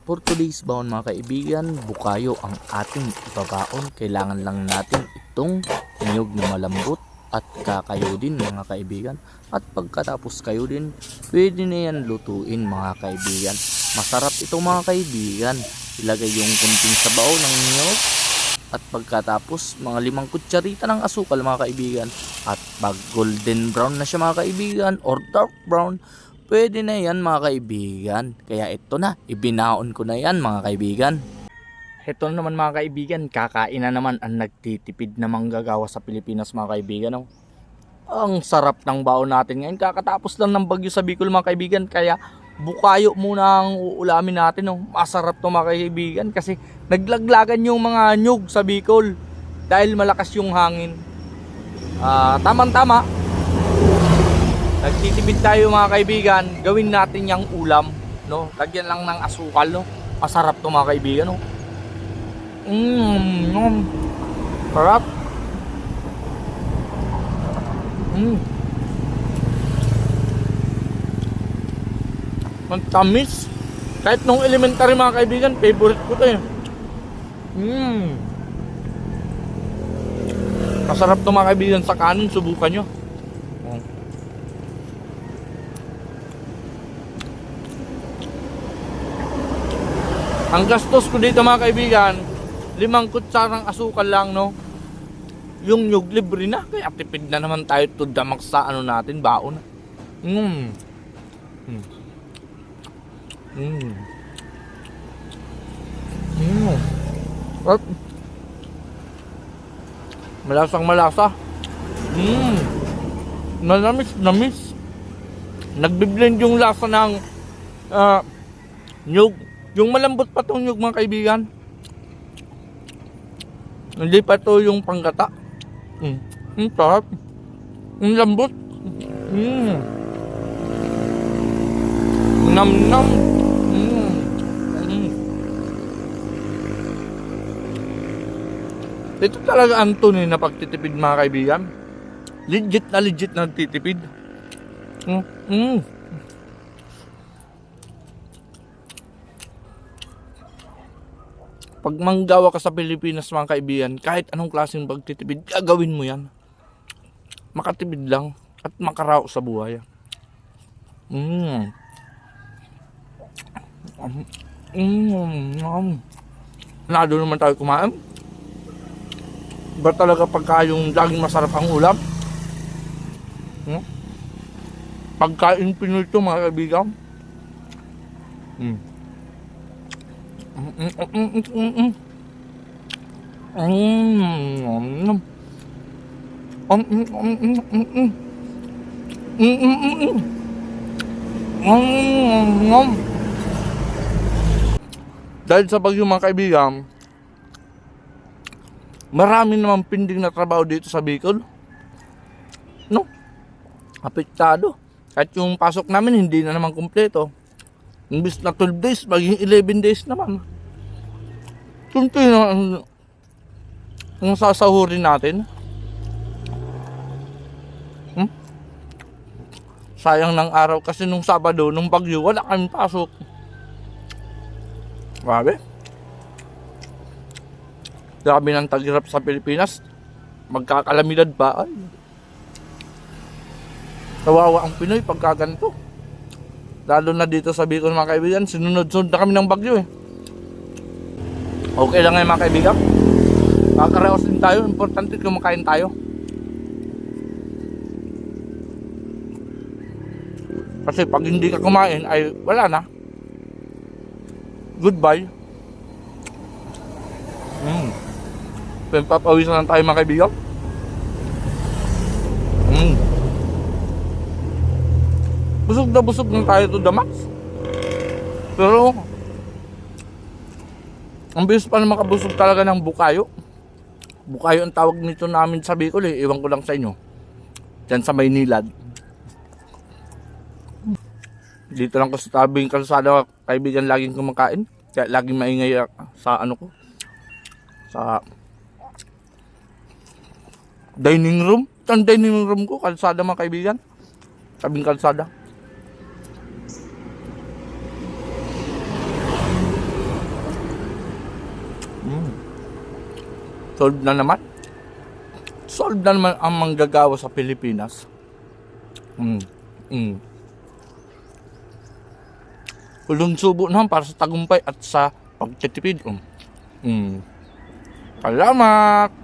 For today's baon mga kaibigan, bukayo ang ating ibabaon. Kailangan lang natin itong niyog na malambot at kakayo din mga kaibigan. At pagkatapos kayo din, pwede na yan lutuin mga kaibigan. Masarap ito mga kaibigan. Ilagay yung kunting sabaw ng niyog at pagkatapos mga limang kutsarita ng asukal mga kaibigan. At pag golden brown na siya mga kaibigan or dark brown, Pwede na yan mga kaibigan. Kaya ito na, ibinaon ko na yan mga kaibigan. Ito na naman mga kaibigan, kakain na naman ang nagtitipid na manggagawa sa Pilipinas mga kaibigan. Oh. Ang sarap ng baon natin ngayon. Kakatapos lang ng bagyo sa Bicol mga kaibigan. Kaya bukayo muna ang uulamin natin. Oh. Masarap to mga kaibigan kasi naglaglagan yung mga nyug sa Bicol dahil malakas yung hangin. Ah, tamang-tama, Nagtitipid tayo mga kaibigan, gawin natin yung ulam, no? Lagyan lang ng asukal, no? Masarap to mga kaibigan, no? Mmm, mm, sarap. Mmm. Ang tamis. Kahit nung elementary mga kaibigan, favorite ko to eh. Mmm. Masarap to mga kaibigan sa kanin, subukan nyo. Ang gastos ko dito mga kaibigan, limang kutsarang asukal lang, no? Yung nyug libre na, kaya tipid na naman tayo to damak sa ano natin, baon. Mmm. Mmm. Mmm. Mmm. At, malasang malasa. Mmm. Nanamis, namis. Nagbiblend yung lasa ng ah, nyug yung malambot pa tong nyug mga kaibigan. Hindi pa to yung panggata. Mm. Ang sarap. Ang lambot. Mm. Nam nam. Mm. Mm. Ito talaga ang tunay na pagtitipid mga kaibigan. Legit na legit na titipid. Mm. Mm. Pag manggawa ka sa Pilipinas mga kaibigan, kahit anong klaseng pagtitipid, gagawin mo yan. Makatipid lang at makarao sa buhay. Mmm. Mmm. Nado naman tayo kumain. Ba talaga pagka yung laging masarap ang ulam? Hmm? Pagkain Pinoy ito mga kaibigan. Mm, Dahil sa bagyo mga kaibigan, marami namang pinding na trabaho dito sa Bicol. No? Apektado. At yung pasok namin hindi na naman kumpleto. Imbis na 12 days, maging 11 days naman. Kunti na ang, ang sasahurin natin. Hmm? Sayang ng araw kasi nung Sabado, nung bagyo, wala kami pasok. Grabe. Grabe ng tagirap sa Pilipinas. Magkakalamidad pa. Ay. Kawawa ang Pinoy pagka ganito. Lalo na dito sa Bicol mga kaibigan, sinunod-sunod na kami ng bagyo eh. Okay lang ngayon mga kaibigan. Kakaraos din tayo, importante kumakain tayo. Kasi pag hindi ka kumain ay wala na. Goodbye. Hmm. Papawisan lang tayo mga kaibigan. Hmm. Busog na busog na tayo to the max. Pero ang bilis pa na makabusog talaga ng bukayo. Bukayo ang tawag nito namin sa Bicol eh. Iwan ko lang sa inyo. Diyan sa Maynilad. Dito lang ko sa tabing kalsada kaibigan laging kumakain. Kaya laging maingay sa ano ko. Sa dining room. Ang dining room ko, kalsada mga kaibigan. Tabing kalsada. Mm. Solve na naman. Solve na naman ang manggagawa sa Pilipinas. Mm. Mm. Ulong subo naman para sa tagumpay at sa pagtitipid. Mm. Mm. Salamat!